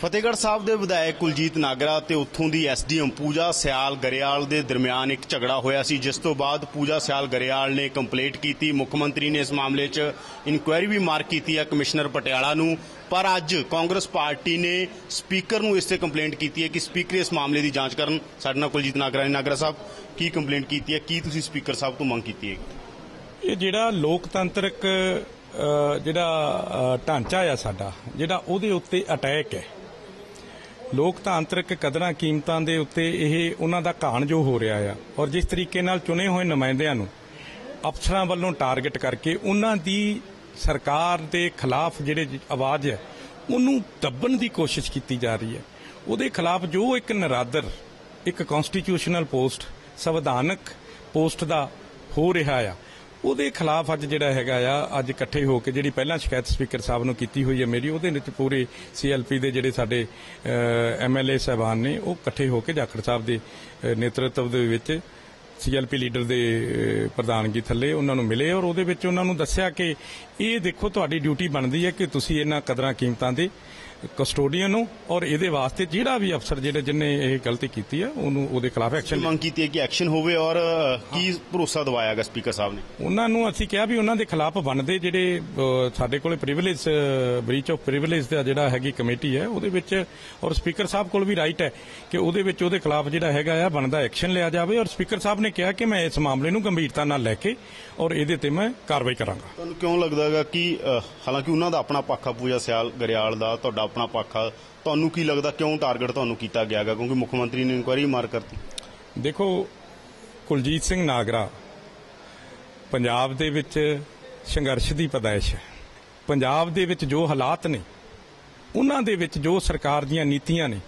ਫਤਿਹਗੜ੍ਹ ਸਾਹਿਬ ਦੇ ਵਿਧਾਇਕ ਕੁਲਜੀਤ ਨਾਗਰਾ ਤੇ ਉੱਥੋਂ ਦੀ ਐਸਡੀਐਮ ਪੂਜਾ ਸਿਆਲ ਗਰੇਵਾਲ ਦੇ ਦਰਮਿਆਨ ਇੱਕ ਝਗੜਾ ਹੋਇਆ ਸੀ ਜਿਸ ਤੋਂ ਬਾਅਦ ਪੂਜਾ ਸਿਆਲ ਗਰੇਵਾਲ ਨੇ ਕੰਪਲੇਂਟ ਕੀਤੀ। ਮੁੱਖ ਮੰਤਰੀ ਨੇ ਇਸ ਮਾਮਲੇ 'ਚ ਇਨਕੁਆਇਰੀ ਵੀ ਮਾਰਕ ਕੀਤੀ ਹੈ ਕਮਿਸ਼ਨਰ ਪਟਿਆਲਾ ਨੂੰ। ਪਰ ਅੱਜ ਕਾਂਗਰਸ ਪਾਰਟੀ ਨੇ ਸਪੀਕਰ ਨੂੰ ਇਸ ਤੇ ਕੰਪਲੇਂਟ ਕੀਤੀ ਹੈ ਕਿ ਸਪੀਕਰ ਇਸ ਮਾਮਲੇ ਦੀ ਜਾਂਚ ਕਰਨ। ਸਾਡੇ ਨਾਲ ਕੁਲਜੀਤ ਨਾਗਰਾ ਨੇ। ਨਾਗਰਾ ਸਾਹਿਬ ਕੀ ਕੰਪਲੇਂਟ ਕੀਤੀ ਹੈ? ਕੀ ਤੁਸੀਂ ਸਪੀਕਰ ਸਾਹਿਬ ਤੋਂ ਮੰਗ ਕੀਤੀ ਹੈ? ਇਹ ਜਿਹੜਾ ਲੋਕਤੰਤਰਕ ਅ, ਜਿਹੜਾ ਢਾਂਚਾ ਆ ਸਾਡਾ ਜਿਹੜਾ ਉਹਦੇ ਉੱਤੇ ਅਟੈਕ ਹੈ। ਲੋਕਤਾਂਤਰਿਕ ਕਦਰਾਂ ਕੀਮਤਾਂ ਦੇ ਉੱਤੇ ਇਹ ਉਹਨਾਂ ਦਾ ਘਾਣ ਜੋ ਹੋ ਰਿਹਾ ਆ ਔਰ ਜਿਸ ਤਰੀਕੇ ਨਾਲ ਚੁਣੇ ਹੋਏ ਨੁਮਾਇੰਦਿਆਂ ਨੂੰ ਅਫਸਰਾਂ ਵੱਲੋਂ ਟਾਰਗੇਟ ਕਰਕੇ ਉਹਨਾਂ ਦੀ ਸਰਕਾਰ ਦੇ ਖਿਲਾਫ ਜਿਹੜੇ ਆਵਾਜ਼ ਹੈ, ਉਹਨੂੰ ਦੱਬਣ ਦੀ ਕੋਸ਼ਿਸ਼ ਕੀਤੀ ਜਾ ਰਹੀ ਹੈ। ਉਹਦੇ ਖਿਲਾਫ ਜੋ ਇੱਕ ਨਰਾਦਰ, ਇੱਕ ਕਨਸਟੀਟਿਊਸ਼ਨਲ ਪੋਸਟ ਸੰਵਿਧਾਨਕ ਪੋਸਟ ਦਾ ਹੋ ਰਿਹਾ ਆ ਉਹਦੇ ਖਿਲਾਫ ਅੱਜ ਜਿਹੜਾ ਹੈਗਾ ਆ ਅੱਜ ਇਕੱਠੇ ਹੋ ਕੇ ਜਿਹੜੀ ਪਹਿਲਾਂ ਸ਼ਿਕਾਇਤ ਸਪੀਕਰ ਸਾਹਿਬ ਨੂੰ ਕੀਤੀ ਹੋਈ ਹੈ ਮੇਰੀ ਉਹਦੇ ਵਿੱਚ ਪੂਰੇ ਸੀਐਲਪੀ ਦੇ ਜਿਹੜੇ ਸਾਡੇ ਐਮਐਲਏ ਸਹਿਬਾਨ ਨੇ ਉਹ ਇਕੱਠੇ ਹੋ ਕੇ ਜਾਖੜ ਸਾਹਿਬ ਦੇ ਨੇਤਰਤਵ ਦੇ ਵਿੱਚ ਸੀਐਲਪੀ ਲੀਡਰ ਦੇ ਅ, ਪ੍ਰਧਾਨਗੀ ਥੱਲੇ ਉਹਨਾਂ ਨੂੰ ਮਿਲੇ ਔਰ ਉਹਦੇ ਵਿੱਚ ਉਹਨਾਂ ਨੂੰ ਦੱਸਿਆ ਕਿ ਇਹ ਦੇਖੋ ਤੁਹਾਡੀ ਡਿਊਟੀ ਬਣਦੀ ਹੈ ਕਿ ਤੁਸੀਂ ਇਹਨਾਂ ਕਦਰਾਂ ਕੀਮਤਾਂ ਦੇ ਕਸਟੋਡੀਅਨ ਹੋ ਔਰ ਇਹਦੇ ਵਾਸਤੇ ਜਿਹੜਾ ਵੀ ਅਫਸਰ ਜਿਹੜੇ ਜਿਨੇ ਇਹ ਗਲਤੀ ਕੀਤੀ ਹੈ ਉਹਨੂੰ ਉਹਦੇ ਖਿਲਾਫ ਐਕਸ਼ਨ ਮੰਗ ਕੀਤੀ ਹੈ ਕਿ ਐਕਸ਼ਨ ਹੋਵੇ ਔਰ ਕੀ ਭਰੋਸਾ ਦਵਾਇਆਗਾ ਸਪੀਕਰ ਸਾਹਿਬ ਨੇ? ਉਹਨਾਂ ਨੂੰ ਅਸੀਂ ਕਿਹਾ ਵੀ ਉਹਨਾਂ ਦੇ ਖਿਲਾਫ ਬਣਦੇ ਜਿਹੜੇ ਸਾਡੇ ਕੋਲੇ ਪ੍ਰਿਵਿਲੇਜ ਬ੍ਰੀਚ ਆਫ ਪ੍ਰਿਵਿਲੇਜ ਦਾ ਜਿਹੜਾ ਹੈਗੀ ਕਮੇਟੀ ਹੈ ਉਹਦੇ ਵਿੱਚ ਔਰ ਸਪੀਕਰ ਸਾਹਿਬ ਕੋਲ ਵੀ ਰਾਈਟ ਹੈ ਕਿ ਉਹਦੇ ਵਿੱਚ ਉਹਦੇ ਖਿਲਾਫ ਜਿਹੜਾ ਹੈਗਾ ਆ ਬਣਦਾ ਐਕਸ਼ਨ ਲਿਆ ਜਾਵੇ ਔਰ ਸਪੀਕਰ ਸਾਹਿਬ ਨੇ ਕਿਹਾ ਕਿ ਮੈਂ ਇਸ ਮਾਮਲੇ ਨੂੰ ਗੰਭੀਰਤਾ ਨਾਲ ਲੈ ਕੇ ਔਰ ਇਹਦੇ ਤੇ ਮੈਂ ਕਾਰਵਾਈ ਕਰਾਂਗਾ। ਤੁਹਾਨੂੰ ਕਿਉਂ ਲੱਗਦਾ ਹੈਗਾ ਕਿ ਹਾਲਾਂਕਿ ਉਹਨਾਂ ਦਾ ਆਪਣਾ ਪੱਖ ਪੂਜਾ ਸਿਆਲ ਗਰੇਵਾਲ ਦਾ ਤੁਹਾਡਾ ਆਪਣਾ ਪੱਖ ਆ। ਤੁਹਾਨੂੰ ਕੀ ਲੱਗਦਾ ਕਿਉਂ ਟਾਰਗੇਟ ਤੁਹਾਨੂੰ ਕੀਤਾ ਗਿਆ ਹੈਗਾ? ਕਿਉਂਕਿ ਮੁੱਖ ਮੰਤਰੀ ਨੇ ਇਨਕੁਆਇਰੀ ਮਾਰ ਕਰਤੀ। ਦੇਖੋ, ਕੁਲਜੀਤ ਸਿੰਘ ਨਾਗਰਾ ਪੰਜਾਬ ਦੇ ਵਿੱਚ ਸੰਘਰਸ਼ ਦੀ ਪਦਾਇਸ਼ ਹੈ। ਪੰਜਾਬ ਦੇ ਵਿੱਚ ਜੋ ਹਾਲਾਤ ਨੇ, ਉਹਨਾਂ ਦੇ ਵਿੱਚ ਜੋ ਸਰਕਾਰ ਦੀਆਂ ਨੀਤੀਆਂ ਨੇ,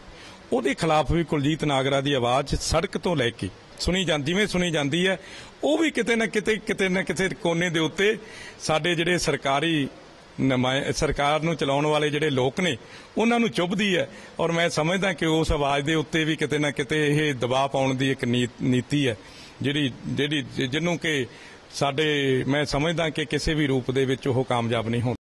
ਉਹਦੇ ਖਿਲਾਫ ਵੀ ਕੁਲਜੀਤ ਨਾਗਰਾ ਦੀ ਆਵਾਜ਼ ਸੜਕ ਤੋਂ ਲੈ ਕੇ ਸੁਣੀ ਜਾਂਦੀ ਜਿਵੇਂ ਸੁਣੀ ਜਾਂਦੀ ਹੈ, ਉਹ ਵੀ ਕਿਤੇ ਨਾ ਕਿਤੇ ਕਿਤੇ ਨਾ ਕਿਤੇ ਕੋਨੇ ਦੇ ਉੱਤੇ ਸਾਡੇ ਜਿਹੜੇ ਸਰਕਾਰੀ ਸਰਕਾਰ ਨੂੰ ਚਲਾਉਣ ਵਾਲੇ ਜਿਹੜੇ ਲੋਕ ਨੇ, ਉਹਨਾਂ ਨੂੰ ਚੁੱਭਦੀ ਹੈ। ਔਰ ਮੈਂ ਸਮਝਦਾ ਕਿ ਉਸ ਆਵਾਜ਼ ਦੇ ਉੱਤੇ ਵੀ ਕਿਤੇ ਨਾ ਕਿਤੇ ਇਹ ਦਬਾਅ ਪਾਉਣ ਦੀ ਇੱਕ ਨੀ- ਨੀਤੀ ਹੈ, ਜਿਹੜੀ ਜਿਹੜੀ ਜਿਹਨੂੰ ਕਿ ਸਾਡੇ, ਮੈਂ ਸਮਝਦਾ ਕਿ ਕਿਸੇ ਵੀ ਰੂਪ ਦੇ ਵਿੱਚ ਉਹ ਕਾਮਯਾਬ ਨਹੀਂ ਹੋ